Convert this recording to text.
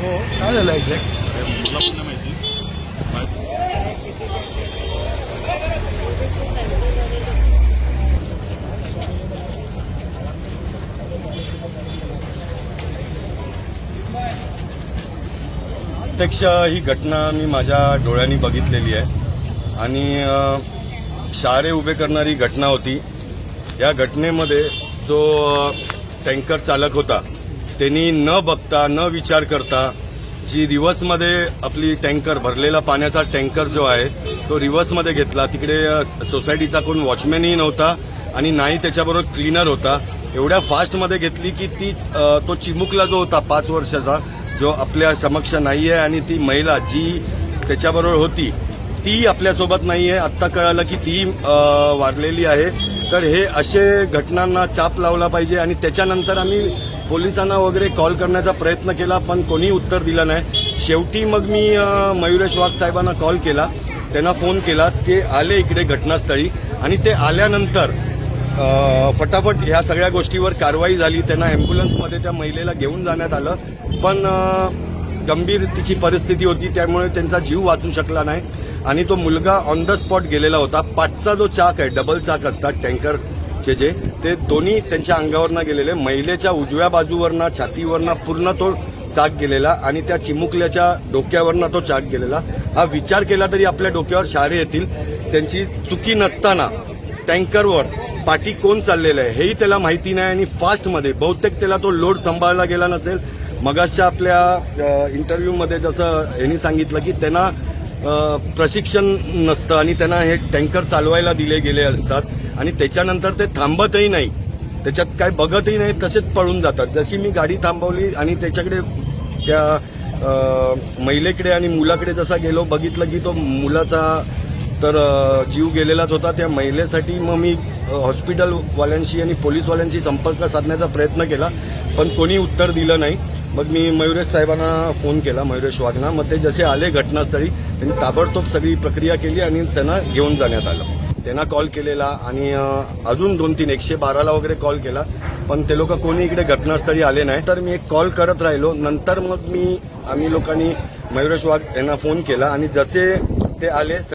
झाला इथे? मला पण नाही माहिती प्रत्यक्ष ही घटना मी माझ्या डोळ्यांनी बघितलेली आहे. आणि अ, शाळे उभे करणारी घटना होती. या घटनेमध्ये जो टँकर चालक होता त्यांनी न बघता न विचार करता जी रिव्हर्समध्ये आपली टँकर भरलेला पाण्याचा टँकर जो आहे तो रिव्हर्समध्ये घेतला. तिकडे सोसायटीचा कोण वॉचमॅनही नव्हता आणि नाही त्याच्याबरोबर क्लीनर होता. एवढ्या फास्टमध्ये घेतली की ती तो चिमुकला जो होता पाच वर्षाचा जो आपल्या समक्ष आहे आणि ती महिला जी त्याच्याबरोबर होती ती आपल्यासोबत नाही आहे आत्ता कळालं की ती वाढलेली वारलेली आहे. तर हे असे घटनांना चाप लावला पाहिजे आणि त्याच्यानंतर आम्ही पोलिसांना वगैरे कॉल करण्याचा प्रयत्न केला पण कोणी उत्तर दिलं नाही. शेवटी मग मी मयुरेश वाघ साहेबांना कॉल केला. त्यांना फोन केला ते आले इकडे घटनास्थळी आणि ते आल्यानंतर फटाफट ह्या सगळ्या गोष्टीवर कारवाई झाली. त्यांना ॲम्ब्युलन्समध्ये त्या महिलेला घेऊन जाण्यात आलं. पण गंभीर तिची परिस्थिती होती त्यामुळे त्यांचा जीव वाचू शकला नाही. आणि तो मुलगा ऑन द स्पॉट गेलेला होता. पाठचा जो चाक आहे डबल चाक असतात टँकरचे जे ते दोन्ही त्यांच्या अंगावरनं गेलेले. महिलेच्या उजव्या बाजूवरनं छातीवरनं पूर्ण तो चाक गेलेला आणि त्या चिमुकल्याच्या डोक्यावरनं तो चाक गेलेला. हा विचार केला तरी आपल्या डोक्यावर शारे येतील. त्यांची चुकी नसताना टँकरवर पाठी कोण चाललेलं आहे हेही त्याला माहिती नाही आणि फास्टमध्ये बहुतेक त्याला तो लोड सांभाळला गेला नसेल. मगाशच्या आपल्या इंटरव्ह्यूमध्ये जसं यांनी सांगितलं की त्यांना प्रशिक्षण नसतं आणि त्यांना हे टँकर चालवायला दिले गेले असतात आणि त्याच्यानंतर ते थांबतही नाही. त्याच्यात काय बघतही नाही तसेच पळून जातात. जशी मी गाडी थांबवली आणि त्याच्याकडे त्या महिलेकडे आणि मुलाकडे जसा गेलो बघितलं की तो मुलाचा तर जीव गेलेलाच होता. त्या महिलेसाठी मग मी हॉस्पिटलवाल्यांशी आणि पोलीसवाल्यांशी संपर्क साधण्याचा प्रयत्न केला पण कोणी उत्तर दिलं नाही. मग मी मयुरेश साहेबांना फोन केला मयुरेश वाघना. मग ते जसे आले घटनास्थळी त्यांनी ताबडतोब सगळी प्रक्रिया केली आणि त्यांना घेऊन जाण्यात आलं. त्यांना कॉल केलेला आणि अजून दोन तीन एकशे बाराला वगैरे कॉल केला. पण ते लोक कोणी इकडे घटनास्थळी आले नाही. तर मी एक कॉल करत राहिलो. नंतर मग मी आम्ही लोकांनी मयुरेश वाघ यांना फोन केला आणि जसे ते आले